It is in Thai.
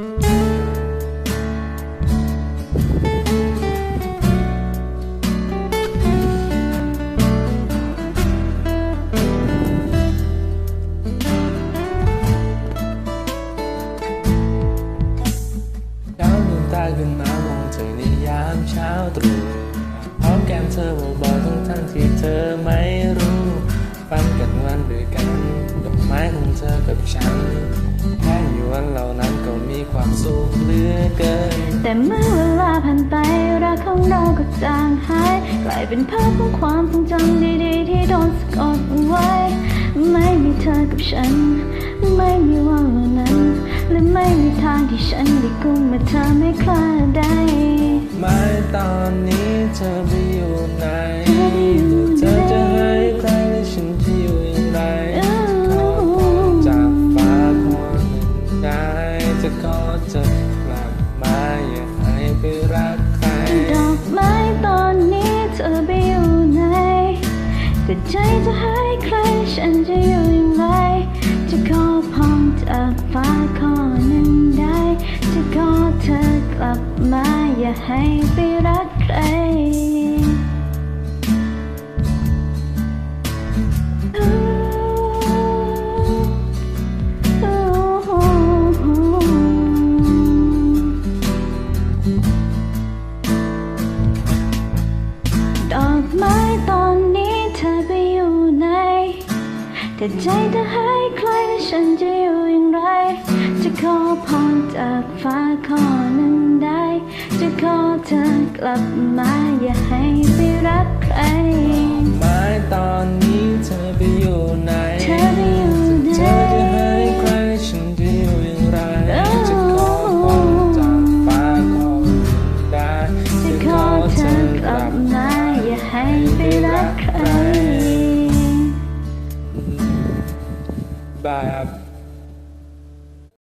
เช้าลืมตาขึ้นมามองเธอในยามเช้าตรู่พร้อมแก้มเธอเบาๆทั้งทั้งที่เธอไม่รู้ฝันกันวันด้วยกันดอกไม้ของเธอกับฉันแค่อยู่วันเหล่านั้น สุขเหลือเกิน แต่เมื่อเวลาผ่านไปรักของเราก็จางหาย กลายเป็นภาพของความทรงจำดีๆ ที่โดนสะกดเอาไว้ ไม่มีเธอกับฉัน ไม่มีวันเหล่านั้น และไม่มีทางที่ฉันได้กุมเมื่อเธอไม่คลาดได้ไม่ตอนนี้เธอ รักใคร ดอกไม้ตอนนี้เธอไปอยู่ไหนแต่ใจจะหายใครฉันจะอยู่อย่างไร จะขอพรจากฟ้าขอหนึ่งได้ จะขอเธอกลับมาอย่าให้ไปรักใคร แต่ใจเธอให้ใครและฉันจะอยู่อย่างไรจะขอพรจากฟ้าข้อหนึ่งได้จะขอเธอกลับมาอย่าให้ไปรักใครไม้ตอนนี้เธอไปอยู่ไหนเธอไปอยู่ไหนเธอจะให้ใครฉันจะอยู่อย่างไร จะขอพรจากฟ้าขอได้ จะขอเธอกลับมาอย่าให้ไปรักใคร by uh,